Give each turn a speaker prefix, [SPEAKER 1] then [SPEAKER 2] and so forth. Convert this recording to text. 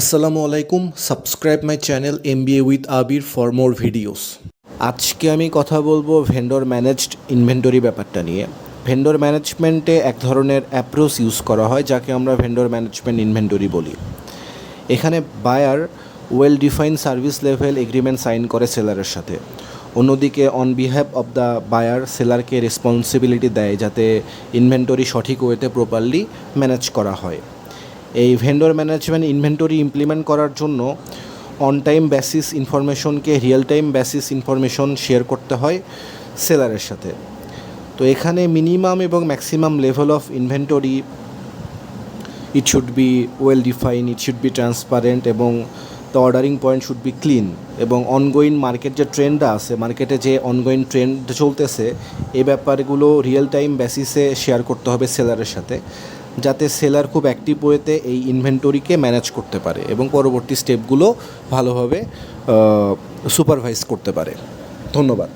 [SPEAKER 1] আসসালামু আলাইকুম subscribe my channel M B A with Abir for more videos আজকে আমি কথা বলব ভেন্ডর ম্যানেজড ইনভেন্টরি ব্যাপারটা নিয়ে। ভেন্ডর ম্যানেজমেন্টে এক ধরনের অ্যাপ্রোচ ইউজ করা হয়, যাকে আমরা ভেন্ডর ম্যানেজমেন্ট ইনভেন্টরি বলি। এখানে buyer well define service level agreement sign করে সেলারের সাথে। অন্যদিকে on behave of the buyer সেলারকে responsibility দেয় যাতে ইনভেন্টরি সঠিক ওয়েতে প্রপারলি ম্যানেজ করা হয়। এই ভেন্ডর ম্যানেজমেন্ট ইনভেন্টরি ইমপ্লিমেন্ট করার জন্য on time basis ইনফরমেশনকে real time basis information share করতে হয় সেলারের সাথে। তো এখানে মিনিমাম এবং maximum level of inventory it should be well define it should be transparent এবং the ordering point should be clean এবং অনগোয়িং মার্কেট যে ট্রেন্ডটা আছে মার্কেটে যে অনগোয়িং ট্রেন্ড চলতেছে এই ব্যাপারগুলো রিয়েল টাইম বেসিসে শেয়ার করতে হবে সেলারের সাথে। যাতে সেলার খুব অ্যাক্টিভ ওয়েতে এই ইনভেন্টরিকে ম্যানেজ করতে পারে এবং পরবর্তী স্টেপগুলো ভালোভাবে সুপারভাইজ করতে পারে। ধন্যবাদ।